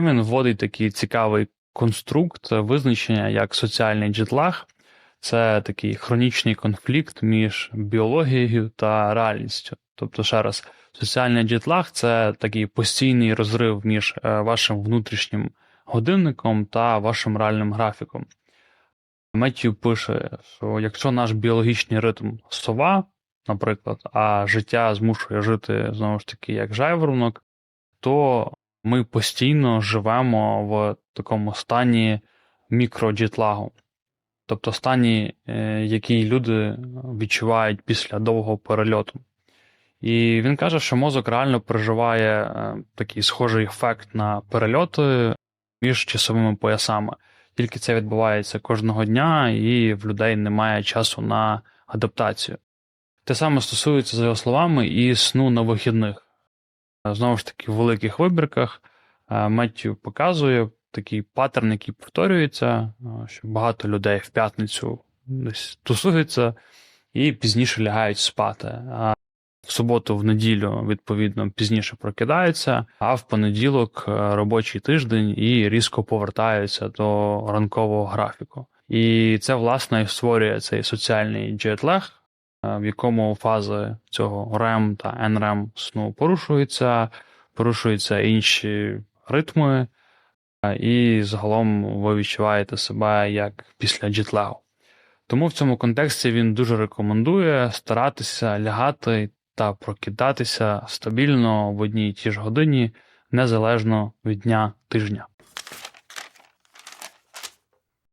Він вводить такий цікавий конструкт визначення як соціальний джетлаг. Це такий хронічний конфлікт між біологією та реальністю. Тобто, ще раз, соціальний джетлаг це такий постійний розрив між е, вашим внутрішнім годинником та вашим реальним графіком. Меттью пише, що якщо наш біологічний ритм сова, наприклад, а життя змушує жити знову ж таки як жайворонок, то ми постійно живемо в такому стані мікроджетлагу. Тобто стані, е, який люди відчувають після довгого перельоту. І він каже, що мозок реально переживає е, такий схожий ефект на перельоти між часовими поясами. Тільки це відбувається кожного дня, і в людей немає часу на адаптацію. Те саме стосується, за його словами, і сну на вихідних. Знову ж таки, в великих вибірках е, Меттю показує такий паттерн, який повторюється, е, що багато людей в п'ятницю десь тусуються і пізніше лягають спати. А в суботу, в неділю, відповідно, пізніше прокидаються, а в понеділок е, робочий тиждень і різко повертаються до ранкового графіку. І це, власне, створює цей соціальний джетлег, е, в якому фази цього REM та NREM сну порушуються, порушуються інші ритми, е, і загалом ви відчуваєте себе як після джетлегу. Тому в цьому контексті він дуже рекомендує старатися лягати та прокидатися стабільно в одній і тій ж годині, незалежно від дня тижня.